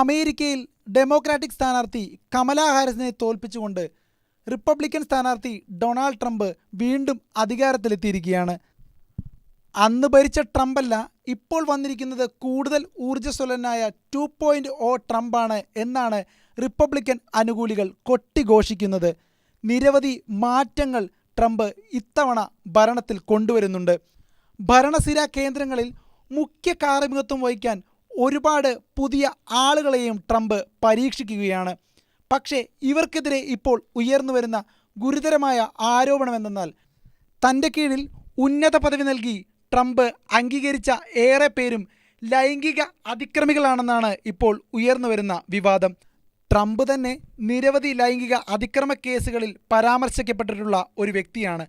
അമേരിക്കയിൽ ഡെമോക്രാറ്റിക് സ്ഥാനാർത്ഥി കമലാ ഹാരിസിനെ തോൽപ്പിച്ചുകൊണ്ട് റിപ്പബ്ലിക്കൻ സ്ഥാനാർത്ഥി ഡൊണാൾഡ് ട്രംപ് വീണ്ടും അധികാരത്തിലെത്തിയിരിക്കുകയാണ്. അന്ന് ഭരിച്ച ട്രംപല്ല ഇപ്പോൾ വന്നിരിക്കുന്നത് കൂടുതൽ ഊർജസ്വലനായ ടു പോയിന്റ് ഒ ട്രംപാണ് എന്നാണ് റിപ്പബ്ലിക്കൻ അനുകൂലികൾ കൊട്ടിഘോഷിക്കുന്നത്. നിരവധി മാറ്റങ്ങൾ ട്രംപ് ഇത്തവണ ഭരണത്തിൽ കൊണ്ടുവരുന്നുണ്ട്. ഭരണസിര കേന്ദ്രങ്ങളിൽ മുഖ്യ കാർമികത്വം വഹിക്കാൻ ഒരുപാട് പുതിയ ആളുകളെയും ട്രംപ് പരീക്ഷിക്കുകയാണ്. പക്ഷേ ഇവർക്കെതിരെ ഇപ്പോൾ ഉയർന്നു വരുന്ന ഗുരുതരമായ ആരോപണമെന്തെന്നാൽ തന്റെ കീഴിൽ ഉന്നത പദവി നൽകി ട്രംപ് അംഗീകരിച്ച ഏറെ പേരും ലൈംഗിക അതിക്രമികളാണെന്നാണ് ഇപ്പോൾ ഉയർന്നു വരുന്ന വിവാദം. ട്രംപ് തന്നെ നിരവധി ലൈംഗിക അതിക്രമ കേസുകളിൽ പരാമർശിക്കപ്പെട്ടിട്ടുള്ള ഒരു വ്യക്തിയാണ്.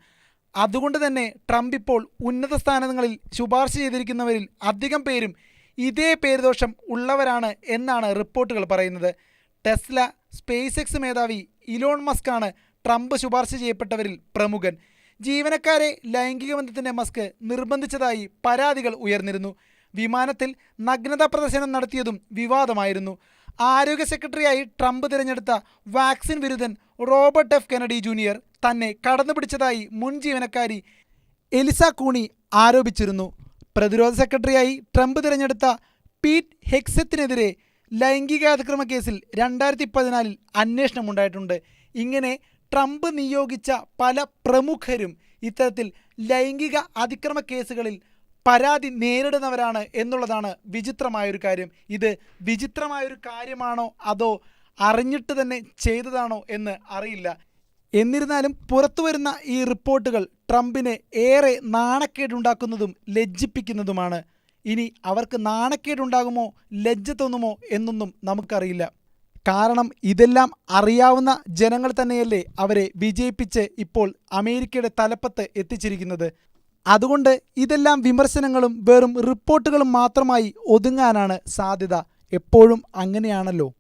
അതുകൊണ്ട് തന്നെ ട്രംപ് ഇപ്പോൾ ഉന്നത സ്ഥാനങ്ങളിൽ ശുപാർശ ചെയ്തിരിക്കുന്നവരിൽ അധികം പേരും ഇതേ പേരുദോഷം ഉള്ളവരാണ് എന്നാണ് റിപ്പോർട്ടുകൾ പറയുന്നത്. ടെസ്ല സ്പേസ് എക്സ് മേധാവി ഇലോൺ മസ്ക് ആണ് ട്രംപ് ശുപാർശ ചെയ്യപ്പെട്ടവരിൽ പ്രമുഖൻ. ജീവനക്കാരെ ലൈംഗിക ബന്ധത്തിന്റെ മസ്ക് നിർബന്ധിച്ചതായി പരാതികൾ ഉയർന്നിരുന്നു. വിമാനത്തിൽ നഗ്നതാ പ്രദർശനം നടത്തിയതും വിവാദമായിരുന്നു. ആരോഗ്യ സെക്രട്ടറിയായി ട്രംപ് തിരഞ്ഞെടുത്ത വാക്സിൻ വിരുദ്ധൻ റോബർട്ട് എഫ്. കെനഡി ജൂനിയർ തന്നെ കടന്നുപിടിച്ചതായി മുൻ ജീവനക്കാരി എലിസ കൂണി ആരോപിച്ചിരുന്നു. പ്രതിരോധ സെക്രട്ടറിയായി ട്രംപ് തിരഞ്ഞെടുത്ത പീറ്റ് ഹെക്സത്തിനെതിരെ ലൈംഗിക അതിക്രമ കേസിൽ രണ്ടായിരത്തി പതിനാലിൽ അന്വേഷണമുണ്ടായിട്ടുണ്ട്. ഇങ്ങനെ ട്രംപ് നിയോഗിച്ച പല പ്രമുഖരും ഇത്തരത്തിൽ ലൈംഗിക അതിക്രമ കേസുകളിൽ പരാതി നേരിടുന്നവരാണ് എന്നുള്ളതാണ് വിചിത്രമായൊരു കാര്യം. ഇത് വിചിത്രമായൊരു കാര്യമാണോ അതോ അറിഞ്ഞിട്ട് തന്നെ ചെയ്തതാണോ എന്ന് അറിയില്ല. എന്നിരുന്നാലും പുറത്തു വരുന്ന ഈ റിപ്പോർട്ടുകൾ ട്രംപിനെ ഏറെ നാണക്കേടുണ്ടാക്കുന്നതും ലജ്ജിപ്പിക്കുന്നതുമാണ്. ഇനി അവർക്ക് നാണക്കേടുണ്ടാകുമോ ലജ്ജ തോന്നുമോ എന്നൊന്നും നമുക്കറിയില്ല. കാരണം ഇതെല്ലാം അറിയാവുന്ന ജനങ്ങൾ തന്നെയല്ലേ അവരെ വിജയിപ്പിച്ച് ഇപ്പോൾ അമേരിക്കയുടെ തലപ്പത്ത് എത്തിച്ചിരിക്കുന്നത്. അതുകൊണ്ട് ഇതെല്ലാം വിമർശനങ്ങളും വെറും റിപ്പോർട്ടുകളും മാത്രമായി ഒതുങ്ങാനാണ് സാധ്യത. എപ്പോഴും അങ്ങനെയാണല്ലോ.